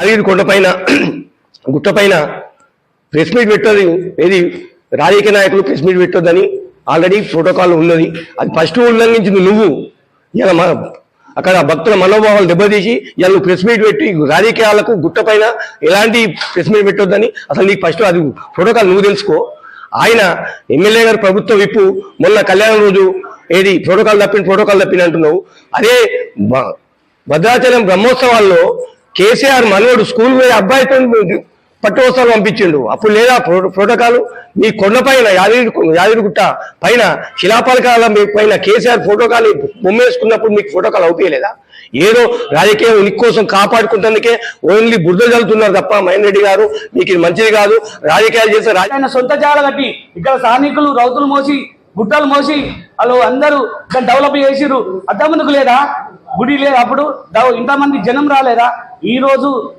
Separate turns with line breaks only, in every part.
అది కొండపైన గుట్టపైన press meet పెట్టదు. ఏది రాజకీయ నాయకులు ప్రెస్ మీట్ పెట్టొద్దని ఆల్రెడీ ప్రోటోకాల్ ఉన్నది. అది ఫస్ట్ ఉల్లంఘించింది నువ్వు. ఇలా మన అక్కడ భక్తుల మనోభావాలు దెబ్బతీసి ఇలా నువ్వు ప్రెస్ మీట్ పెట్టి రాజకీయాలకు గుట్టపైన ఎలాంటి ప్రెస్ మీట్ పెట్టొద్దని అసలు నీకు ఫస్ట్ అది ప్రోటోకాల్ నువ్వు తెలుసుకో. ఆయన ఎమ్మెల్యే గారు ప్రభుత్వ విప్పు మొన్న కళ్యాణం రోజు ఏది ప్రోటోకాల్ తప్పిన ప్రోటోకాల్ తప్పిన అంటున్నావు. అదే భద్రాచలం బ్రహ్మోత్సవాల్లో కేసీఆర్ మనవడు స్కూల్ పోయి అబ్బాయితో పట్టువస్త్రాలు పంపించిండు. అప్పుడు లేదా ప్రో- ప్రోటోకాల్ మీ కొండపైన యాదగిరి యాదగిరిగుట్ట పైన శిలాపలకాల మీ పైన కేసీఆర్ ఫోటోకాల్ బొమ్మేసుకున్నప్పుడు మీకు ఫోటోకాల్ అవుతాయలేదా? ఏదో రాజకీయ ఉనికి కోసం కాపాడుకుంటందుకే ఓన్లీ బురద చల్లుతున్నారు తప్ప మహేన్ రెడ్డి గారు మీకు ఇది మంచిది కాదు. రాజకీయాలు చేస్తే
రాజకీయ సొంత జాల కట్టి ఇక్కడ స్థానికులు రౌతులు మోసి గుట్టలు మోసి వాళ్ళు అందరూ ఇక్కడ డెవలప్ చేసిరు అంత ముందుకు లేదా? గుడి లేదా అప్పుడు? ఇంతమంది జనం రాలేదా? ఈరోజు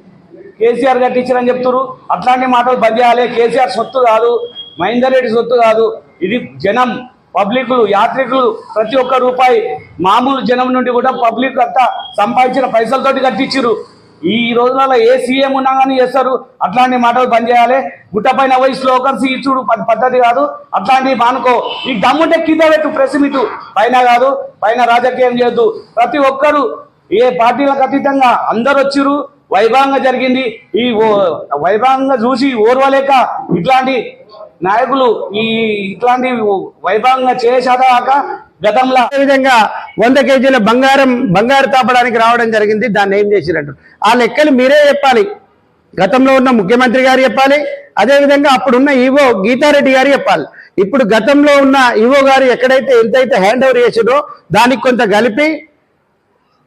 కేసీఆర్ కట్టించారని చెప్తున్నారు అట్లాంటి మాటలు బంద్ చేయాలి. కేసీఆర్ సొత్తు కాదు. మహేందర్ రెడ్డి సొత్తు కాదు. ఇది జనం పబ్లిక్లు యాత్రికులు ప్రతి ఒక్క రూపాయి మామూలు జనం నుండి కూడా పబ్లిక్ అంతా సంపాదించిన పైసలతోటి కట్టించారు ఈ రోజులలో ఏ సీఎం ఉన్నా కానీ చేస్తారు. అట్లాంటి మాటలు బంద్ చేయాలి. గుట్ట పైన పోయి స్లోకర్స్ ఇచ్చుడు ప- పద్ధతి కాదు. అట్లాంటివి మానుకో. ఈ దమ్ముంటే కింద పెట్టు ప్రెస్ మీటు. పైన కాదు. పైన రాజకీయం చేయొద్దు. ప్రతి ఒక్కరు ఏ పార్టీలకు అతీతంగా అందరు వచ్చిర్రు వైభవంగా జరిగింది. ఈ ఓ- వైభవంగా చూసి ఓర్వలేక ఇట్లాంటి నాయకులు ఈ ఇట్లాంటి వైభవంగా చేసేదాక గతంలో
విధంగా వంద కేజీల బంగారం బంగారు తాపడానికి రావడం జరిగింది. దాన్ని ఏం చేసినట్టు ఆ లెక్కలు మీరే చెప్పాలి. గతంలో ఉన్న ముఖ్యమంత్రి గారు చెప్పాలి. అదేవిధంగా అప్పుడున్న ఈవో గీతారెడ్డి గారు చెప్పాలి. ఇప్పుడు గతంలో ఉన్న ఈవో గారు ఎక్కడైతే ఎంతైతే హ్యాండ్ ఓవర్ చేసిందో దానికి కొంత కలిపి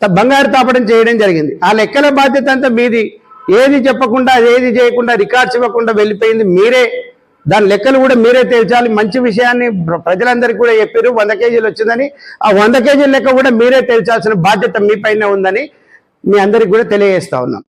బంగారు తాపడం చేయడం జరిగింది. ఆ లెక్కల బాధ్యత అంతా మీది. ఏది చెప్పకుండా ఏది చేయకుండా రికార్డ్స్ ఇవ్వకుండా వెళ్ళిపోయింది మీరే. దాని లెక్కలు కూడా మీరే తేల్చాలి. మంచి విషయాన్ని ప్ర- ప్రజలందరికీ కూడా చెప్పారు. వంద కేజీలు వచ్చిందని. ఆ వంద కేజీల లెక్క కూడా మీరే తేల్చాల్సిన బాధ్యత మీ పైన ఉందని మీ అందరికి కూడా తెలియజేస్తా ఉన్నాం.